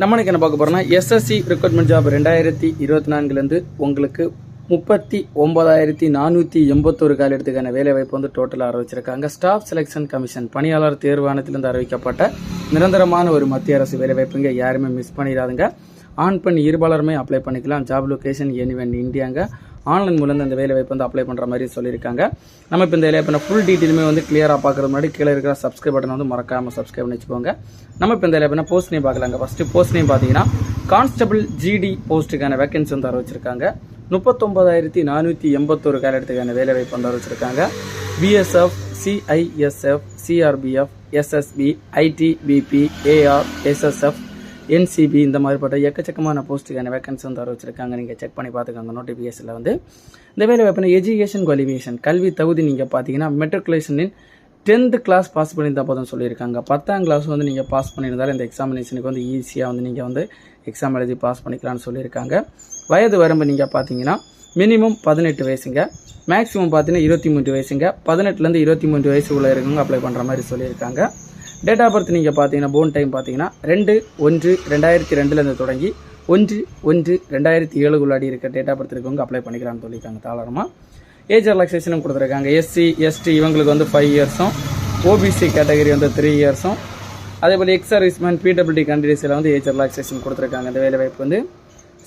நம்ம என்ன பார்க்க போகிறோம்னா எஸ்எஸ்சி ரெக்ரூட்மெண்ட் ஜாப் ரெண்டாயிரத்தி இருபத்தி நான்குலேருந்து உங்களுக்கு முப்பத்தி ஒன்பதாயிரத்தி நானூற்றி எண்பத்தொரு காலத்துக்கான வேலை வாய்ப்பு வந்து டோட்டலாக அறிவிச்சிருக்காங்க. ஸ்டாஃப் செலெக்ஷன் கமிஷன் பணியாளர் தேர்வானத்திலிருந்து அறிவிக்கப்பட்ட நிரந்தரமான ஒரு மத்திய அரசு வேலை வாய்ப்புங்க யாருமே மிஸ் பண்ணிடாதுங்க. ஆண் பெண் இருபாலருமே அப்ளை பண்ணிக்கலாம். ஜாப் லொக்கேஷன் எனிவன் இந்தியாங்க ஆன்லைன் மூலம் இந்த வேலை வாய்ப்பு வந்து அப்ளை பண்ணுற மாதிரி சொல்லியிருக்காங்க. நம்ம இப்போ இந்த வேலை வாய்ப்பு ஃபுல் டீட்டெயிலுமே வந்து கிளியராக பார்க்குறது முன்னாடி கீழே இருக்கிற சப்ஸ்கிரைப் பட்டன் வந்து மறக்காமல் சப்ஸ்கிரைப் பண்ணி வச்சுக்கோங்க. நம்ம இப்போ இந்த வேலை வாய்ப்பு போஸ்ட் நேம் பார்க்கலாங்க. ஃபஸ்ட்டு போஸ்ட் நேம் பார்த்தீங்கன்னா கான்ஸ்டபிள் ஜிடி போஸ்ட்டுக்கான வேகன்சி வந்து அறிவிச்சிருக்காங்க. முப்பத்தொம்பதாயிரத்தி நானூற்றி எண்பத்தொரு காலத்துக்கான வேலை வாய்ப்பு வந்து அறிவிச்சிருக்காங்க. BSF CISF CRPF SSB IT BP AR SSF NCB இந்த மாதிரிப்பட்ட எக்கச்சக்கமான போஸ்ட்டுக்கான வேகன்சி வந்து வச்சுருக்காங்க. நீங்கள் செக் பண்ணி பார்த்துக்கோங்க. நோட்டிஃபிகேஷனில் வந்து இந்த வேலை வாய்ப்புனா எஜுகேஷன் குவாலிஃபிகேஷன் கல்வி தகுதி நீங்கள் பார்த்தீங்கன்னா மெட்ரிகுலேஷனின் டென்த்து கிளாஸ் பாஸ் பண்ணியிருந்தால் போதும் சொல்லியிருக்காங்க. பத்தாம் கிளாஸ் வந்து நீங்கள் பாஸ் பண்ணியிருந்தாலும் இந்த எக்ஸாமினேஷனுக்கு வந்து ஈஸியாக வந்து நீங்கள் வந்து எக்ஸாம் எழுதி பாஸ் பண்ணிக்கலாம்னு சொல்லியிருக்காங்க. வயது வரம்பு நீங்கள் பார்த்தீங்கன்னா மினிமம் பதினெட்டு வயசுங்க. மேக்ஸிமம் பார்த்தீங்கன்னா இருபத்தி மூன்று வயசுங்க. பதினெட்டுலேருந்து இருபத்தி மூன்று வயசுக்குள்ளே இருக்கவங்க அப்ளை பண்ணுற மாதிரி சொல்லியிருக்காங்க. டேட் ஆஃப் பர்த் நீங்கள் பார்த்தீங்கன்னா போன் டைம் பார்த்தீங்கன்னா ரெண்டு ஒன்று ரெண்டாயிரத்தி ரெண்டுலேருந்து தொடங்கி ஒன்று ஒன்று ரெண்டாயிரத்தி ஏழுக்குள்ளாடி இருக்க டேட் ஆஃப் பர்த் இருக்கவங்க அப்ளை பண்ணிக்கலாம்னு சொல்லியிருக்காங்க தாராளமாக ஏஜ் ரிலாக்ஸேஷனும் கொடுத்துருக்காங்க. எஸ்சி எஸ்டி இவங்களுக்கு வந்து ஃபைவ் இயர்ஸும் ஓபிசி கேட்டகரி வந்து த்ரீ இயர்ஸும் அதே போல் எக்ஸ் சர்வீஸ்மேன் பிடபிள்யூடி கண்ட்ரீஸில் வந்து ஏஜ் ரிலாக்ஸேஷன் கொடுத்துருக்காங்க. இந்த வேலை வாய்ப்பு வந்து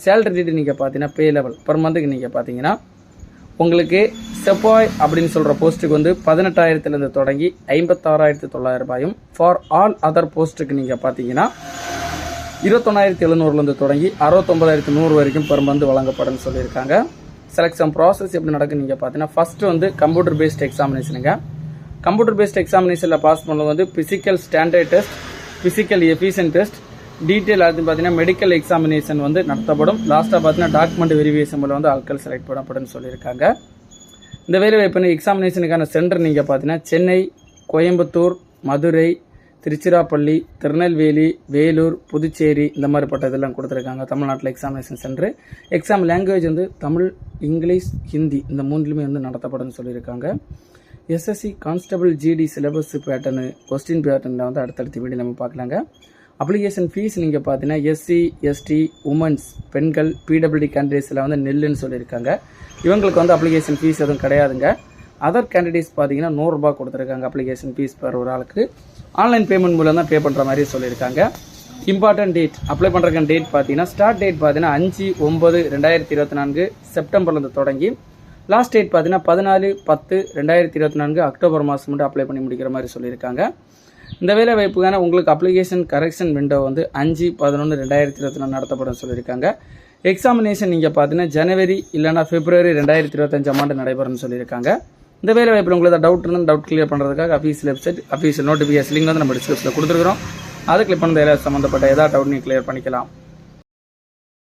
சேலரி டீட்டு நீங்கள் பார்த்தீங்கன்னா பே லெவல் பர் மந்த்துக்கு நீங்கள் பார்த்தீங்கன்னா உங்களுக்கு செப்பாய் அப்படின்னு சொல்கிற போஸ்ட்டுக்கு வந்து பதினெட்டாயிரத்துலேருந்து தொடங்கி ஐம்பத்தாறாயிரத்து தொள்ளாயிரம் ரூபாயும் ஃபார் ஆல் அதர் போஸ்ட்டுக்கு நீங்கள் பார்த்தீங்கன்னா இருபத்தொன்னாயிரத்தி எழுநூறுலேருந்து தொடங்கி அறுபத்தொம்பதாயிரத்து நூறு வரைக்கும் பெரும் வந்து வழங்கப்படும்னு சொல்லியிருக்காங்க. செலெக்ஷன் ப்ராசஸ் எப்படி நடக்கும் நீங்கள் பார்த்தீங்கன்னா ஃபஸ்ட்டு வந்து கம்ப்யூட்டர் பேஸ்ட் எக்ஸாமினேஷனுங்க கம்ப்யூட்டர் பேஸ்ட் எக்ஸாமினேஷனில் பாஸ் பண்ணது வந்து physical standard test physical efficiency test detail அது பார்த்தீங்கன்னா மெடிக்கல் எக்ஸாமினேஷன் வந்து நடத்தப்படும். லாஸ்ட்டாக பார்த்தீங்கன்னா டாக்குமெண்ட் வெரிஃபிகேஷன் மூலம் வந்து ஆட்கள் செலக்ட் பண்ணப்படும் சொல்லியிருக்காங்க. இந்த வேலை வாய்ப்பு எக்ஸாமினேஷனுக்கான சென்டர் நீங்கள் பார்த்தீங்கன்னா சென்னை கோயம்புத்தூர் மதுரை திருச்சிராப்பள்ளி திருநெல்வேலி வேலூர் புதுச்சேரி இந்த மாதிரிப்பட்ட இதெல்லாம் கொடுத்துருக்காங்க. தமிழ்நாட்டில் எக்ஸாமினேஷன் சென்டர் எக்ஸாம் லாங்குவேஜ் வந்து தமிழ் இங்கிலீஷ் ஹிந்தி இந்த மூணுலையுமே வந்து நடத்தப்படும்னு சொல்லியிருக்காங்க. SSC constable GD syllabus pattern question பேட்டர்னில் வந்து அடுத்தடுத்த வீடியோ நம்ம பார்க்கலாங்க. அப்ளிகேஷன் ஃபீஸ் நீங்கள் பார்த்தீங்கன்னா எஸ்சி எஸ்டி உமன்ஸ் பெண்கள் பிடபிள்யூடி கேண்டிடேட்ஸில் வந்து நெல்லுன்னு சொல்லியிருக்காங்க. இவங்களுக்கு வந்து அப்ளிகேஷன் ஃபீஸ் எதுவும் கிடையாதுங்க. அதர் கேண்டிடேட்ஸ் பார்த்தீங்கன்னா நூறுரூபா கொடுத்துருக்காங்க அப்ளிகேஷன் ஃபீஸ் பெர் ஒரு ஆளுக்கு. ஆன்லைன் பேமெண்ட் மூலம் தான் பே பண்ணுற மாதிரி சொல்லியிருக்காங்க. இம்பார்ட்டன்ட் டேட் அப்ளை பண்ணுறக்கான டேட் பார்த்தீங்கன்னா ஸ்டார்ட் டேட் பார்த்தீங்கன்னா அஞ்சு ஒம்பது ரெண்டாயிரத்தி இருபத்தி நான்கு செப்டம்பர்லேருந்து தொடங்கி லாஸ்ட் டேட் பார்த்தீங்கன்னா பதினாலு பத்து ரெண்டாயிரத்தி இருபத்தி நான்கு அக்டோபர் மாதம் மட்டும் அப்ளை பண்ணி முடிக்கிற மாதிரி சொல்லியிருக்காங்க. இந்த வேலை வாய்ப்புக்கான உங்களுக்கு அப்ளிகேஷன் கரெக்ஷன் விண்டோ வந்து அஞ்சு பதினொன்று ரெண்டாயிரத்தி இருபத்தி நாலு நடத்தப்படும் சொல்லியிருக்காங்க. எக்ஸாமினேஷன் நீங்கள் பார்த்தீங்கன்னா ஜனவரி இல்லைனா பிப்ரவரி ரெண்டாயிரத்தி இருபத்தஞ்சாம் ஆண்டு நடைபெறும்னு சொல்லியிருக்காங்க. இந்த வேலை வாய்ப்பில் உங்களுக்கு டவுட் இருந்தால் டவுட் கிளியர் பண்ணுறதுக்காக official website official notification link வந்து நம்ம டிஸ்கிரிப்ஷனில் கொடுத்துருக்குறோம். அதை கிளிக் பண்ண வேலை சம்மந்தப்பட்ட ஏதாவது டவுட் நீங்கள் கிளியர் பண்ணிக்கலாம்.